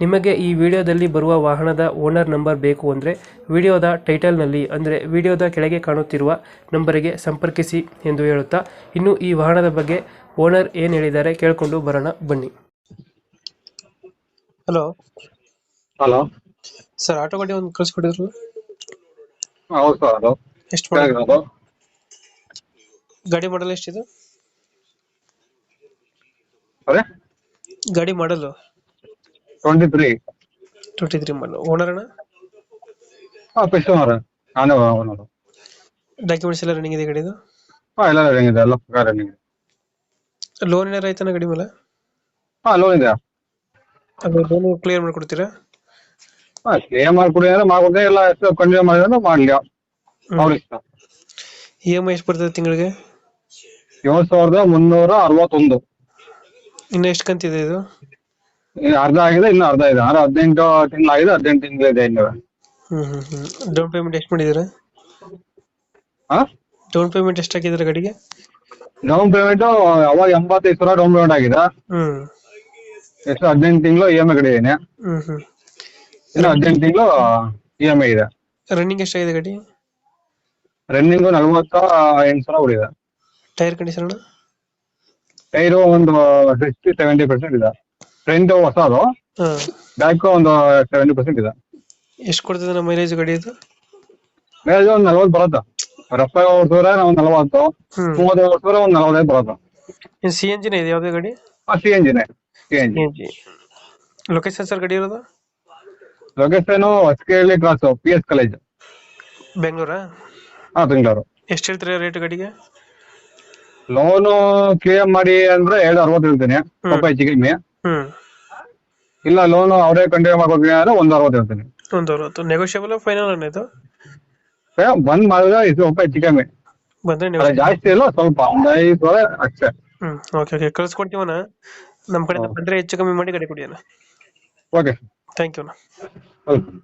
ನಿಮಗೆ ಈ ವಿಡಿಯೋದಲ್ಲಿ ಬರುವ ವಾಹನದ ಓನರ್ ನಂಬರ್ ಬೇಕು ಅಂದರೆ ವಿಡಿಯೋದ ಟೈಟಲ್ನಲ್ಲಿ ಅಂದರೆ ವಿಡಿಯೋದ ಕೆಳಗೆ ಕಾಣುತ್ತಿರುವ ನಂಬರಿಗೆ ಸಂಪರ್ಕಿಸಿ ಎಂದು ಹೇಳುತ್ತಾ ಇನ್ನು ಈ ವಾಹನದ ಬಗ್ಗೆ ಓನರ್ ಏನು ಹೇಳಿದ್ದಾರೆ ಕೇಳಿಕೊಂಡು ಬರೋಣ ಬನ್ನಿ. ಹಲೋ. ಹಲೋ. ಸರ್ ಆಟೋ ಗಾಡಿ ಒಂದು ಕಳಿಸ್ಕೊಟ್ಟಿದ್ರು ಹೌದು ಸರ್ ಅದು. ಎಷ್ಟು ಗಾಡಿ ಮಾಡಲ್ ಎಷ್ಟಿದೆ? ಗಾಡಿ ಮಾಡಲು? ಟ್ವೆಂಟಿ ತ್ರೀ ಟ್ವೆಂಟಿ ತ್ರೀ ಮಾಡಲು ಓನರ್ ಅಣ್ಣ ಹಾಂ ನಾನೇ ಓನರು ಡಾಕ್ಯುಮೆಂಟ್ಸ್ ಎಲ್ಲ ರನ್ನಿಂಗ್ ಇದೆ ಗಾಡಿದು ಹಾಂ ಎಲ್ಲ ರನ್ನಿಂಗ್ ಇದೆ ಎಲ್ಲ ಪ್ರಕಾರ ರನ್ನಿಂಗ್ ಇದೆ. ಲೋನ್ ಏನಾರು ಆಯ್ತಾನ ಗಾಡಿ ಮೇಲೆ? ಹಾಂ ಲೋನ್ ಇದೆ. ಅದು ಲೋನ್ ಕ್ಲಿಯರ್ ಮಾಡ್ಕೊಡ್ತೀರಾ? ಹಾಂ ಕ್ಲಿಯರ್ ಮಾಡ್ಕೊಡಿ ಅಂದ್ರೆ ಮಾಡ್ಕೊಡ್ತೀನಿ ಎಲ್ಲ ಎಷ್ಟು ಕಂಟಿನ್ಯೂ ಮಾಡಿದ್ರೆ ಮಾಡಲಿ ಅವ್ರ ಇಷ್ಟ. ಇ ಎಂ ಐ ಎಷ್ಟು ಬರ್ತದೆ ತಿಂಗಳಿಗೆ? ಏಳು ಸಾವಿರದ ಮುನ್ನೂರ ಅರವತ್ತೊಂದು. ಇನ್ನು ಎಷ್ಟು ಕಂತಿದೆ ಇದು? ಅರ್ಧ ಆಗಿದೆ ಇನ್ನು ಅರ್ಧ ಇದೆ. ಅಂದ್ರೆ ಹದಿನೆಂಟು ತಿಂಗಳು ಆಗಿದೆ ಹದಿನೆಂಟು ತಿಂಗಳು ಇದೆ ಇನ್ನು. ಹ್ಮ್ ಹ್ಮ್ ಹ್ಮ್. ಡೌನ್ ಪೇಮೆಂಟ್ ಎಷ್ಟು ಮಾಡಿದ್ದೀರಾ? ಹಾ ಡೌನ್ ಪೇಮೆಂಟ್ ಎಷ್ಟು ಹಾಕಿದ್ದೀರಾ ಗಾಡಿಗೆ? ಡೌನ್ ಪೇಮೆಂಟ್ ಅವಾಗ ಎಂಬತ್ತೈದು ಸಾವಿರ ಡೌನ್ ಪೇಮೆಂಟ್ ಆಗಿದೆ. ಹ್ಮ್. ಎಷ್ಟು? ಹದಿನೆಂಟು ತಿಂಗಳು ಇ ಎಂ ಐ ಕಟ್ಟಿದ್ದೀನಿ. ಹ್ಮ್ ಹ್ಮ್. ಇನ್ನು ಹದಿನೆಂಟು ತಿಂಗಳು ಇ ಎಂ ಐ ಇದೆ. ರನ್ನಿಂಗ್ ಎಷ್ಟಾಗಿದೆ ಗಾಡಿ? ರನ್ನಿಂಗು ನಲ್ವತ್ತ ಎಂಟು ಸಾವಿರ ಉಳಿದೆ ಟೈರ್ ಕಂಡೀಷನ್ ಟೈರು ಒಂದು ಸಿಕ್ಸ್ಟಿ ಸೆವೆಂಟಿ ಪರ್ಸೆಂಟ್ ಇದೆ. ಫ್ರಂಟ್ ಹೊಸದು ಅದು? ಬ್ಯಾಕ್ ಒಂದು ಸೆವೆಂಟಿ ಪರ್ಸೆಂಟ್ ಇದೆ. ಎಷ್ಟು ಕೊಡ್ತದೆ ನಮ್ಮ ಮೈಲೇಜ್ ಗಾಡಿ ಇದು ಮೈಲೇಜ್ ಒಂದು ನಲ್ವತ್ತು ಬರುತ್ತೆ. ರಫ್ ಓಡಿಸಿದ್ರೆ ಒಂದು ನಲ್ವತ್ತು. ಹ್ಮ್. ಮೂವತ್ತು ಓಡಿಸಿದ್ರೆ ಒಂದು ನಲ್ವತ್ತೈದು ಬರುತ್ತೆ. ಇದು ಸಿ ಎನ್ ಜಿನ ಇದೆ ಯಾವುದೇ ಗಾಡಿ? ಆ C ಎಂಜಿನೇ C N G C N G location sir ಗಾಡಿ ಇರೋದು? ಲೊಕೇಶನ್ ಹೊಸಕೇಳಿ ಕ್ರಾಸ್ ಪಿ ಎಸ್ ಕಾಲೇಜ್ ಬೆಂಗಳೂರಾ? ಹಾ ಬೆಂಗಳೂರು. ಎಷ್ಟು ಹೇಳ್ತೀರಾ ರೇಟ್ ಗಾಡಿಗೆ? ಲೋನು ಕ್ಲಿಯರ್ ಮಾಡಿ ಅಂದ್ರೆ ಎರಡು ಅರವತ್ತು ಹೇಳ್ತೀನಿ. ಸ್ವಲ್ಪ ಹೆಚ್ಚು ಕಮ್ಮಿ ಹ್ಮ್. ಇಲ್ಲ ಲೋನ್ ಅವರೇ ಕಂಟಿನ್ಯೂ ಮಾಡ್ಕೊತೀನಿ ಅಂದ್ರೆ ಒಂದು ಅರವತ್ತು ಹೇಳ್ತೀನಿ. ಒಂದು ಅರವತ್ತು. ನೆಗೋಷಿಯಬಲ್ ಫೈನಲ್ ಅನ್ನೋದು ಏ, ಬಂದ್ ಮಾಡಿದ್ರೆ ಇದು ಸ್ವಲ್ಪ ಹೆಚ್ಚು ಕಮ್ಮಿ. ಬಂದ್ರೆ ನೀವು ಜಾಸ್ತಿ ಇಲ್ಲ ಸ್ವಲ್ಪ. ಒಂದು ಐದು ಸಾವಿರ ಅಷ್ಟೇ. ಹ್ಮ್ ಓಕೆ ಓಕೆ ಕಳ್ಸ್ಕೊಡ್ತೀವನ ನಮ್ಮ ಕಡೆ ಬಂದ್ರೆ ಹೆಚ್ಚು ಕಮ್ಮಿ ಮಾಡಿ ಗಾಡಿ ಕೊಡಿ ಅಣ್ಣ. ಓಕೆ ಥ್ಯಾಂಕ್ ಯು ಅಣ್ಣ. ವೆಲ್ಕಮ್